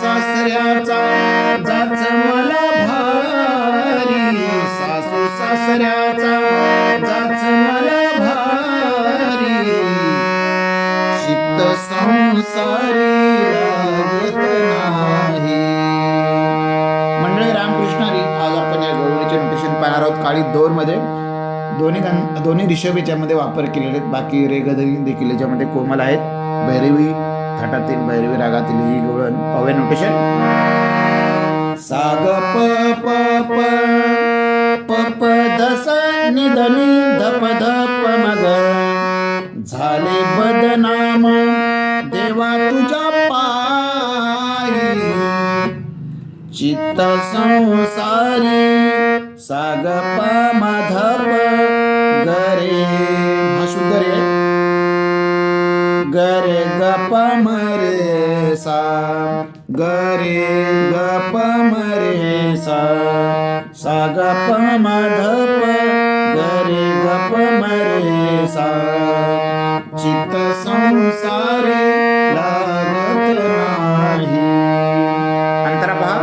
सासऱ्याचा जाच मला भारी. सासू सासऱ्याचा जाच मला भारी. चित्त संसारी लागत नाही. मंडळी रामकृष्णारी आज आपण या गौरीचे नोटेशन पाहणार आहोत. काळी दोन मध्ये दोन्ही दोन्ही रिषभ याच्यामध्ये वापर केलेले आहेत. बाकी रेगधनी देखील याच्यामध्ये कोमल आहेत. भैरवी थाटातील भैरवी रागातील ही गवळण पाहूया नोटेशन साग प प प प प दस निधनी धप धप मग. झाले बदनाम देवा तुझ्या पायी. चित्त संसारी साग प मधप गरे. गरे गप मरे सा सा गप माधप गरे गप मरे सा। चित्त संसारी लागत नाही। अंतरा पहा।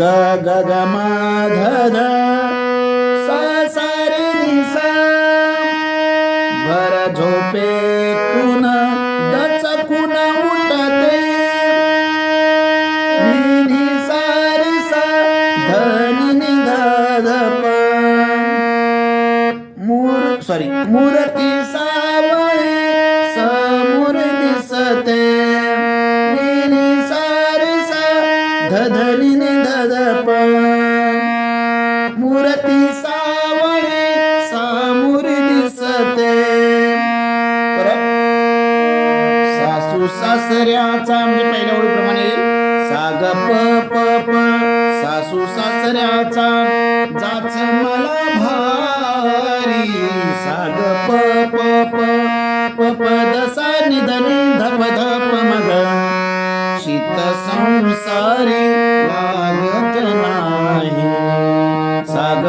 ग ग ग म ध ध सा सा रे नि सा भर झोपे सॉरी मूर्ती सावळे समोर दिसते. नि नि सा मूर्ती सावळे समोर दिसते. सासू सासऱ्याचा म्हणजे पहिल्या ओळीप्रमाणे येईल. साग प प सासू सासऱ्याचा चित संसारी लागत नाही. साग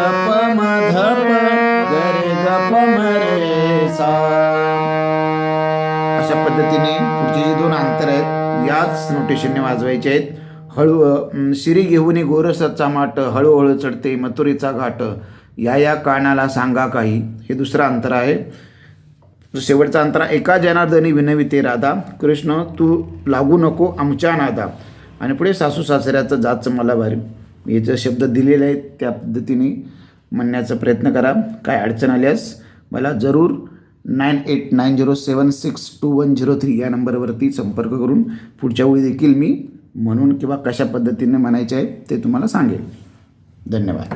मधप गरे गप मरे सा. अशा पद्धतीने पुढचे जे दोन अंतर आहेत याच नोटेशनने वाजवायचे आहेत. हळू शिरी घेऊन गोरसाचा माट हळूहळू चढते मथुरीचा घाट. या या कानाला सांगा काही. हे दुसरं अंतर आहे. शेवटचा अंतरा एका जनार्दनी विनविते राधा कृष्ण तू लागू नको आमच्या नादा. आणि पुढे सासू सासऱ्याचं जातचं मला भारी. हे जे शब्द दिलेले आहेत त्या पद्धतीने म्हणण्याचा प्रयत्न करा. काय अडचण आल्यास मला जरूर nine eight nine zero seven six two one zero three या नंबरवरती संपर्क करून पुढच्या वेळी देखील मी म्हणून किंवा कशा पद्धतीने म्हणायचे आहे ते तुम्हाला सांगेल. धन्यवाद.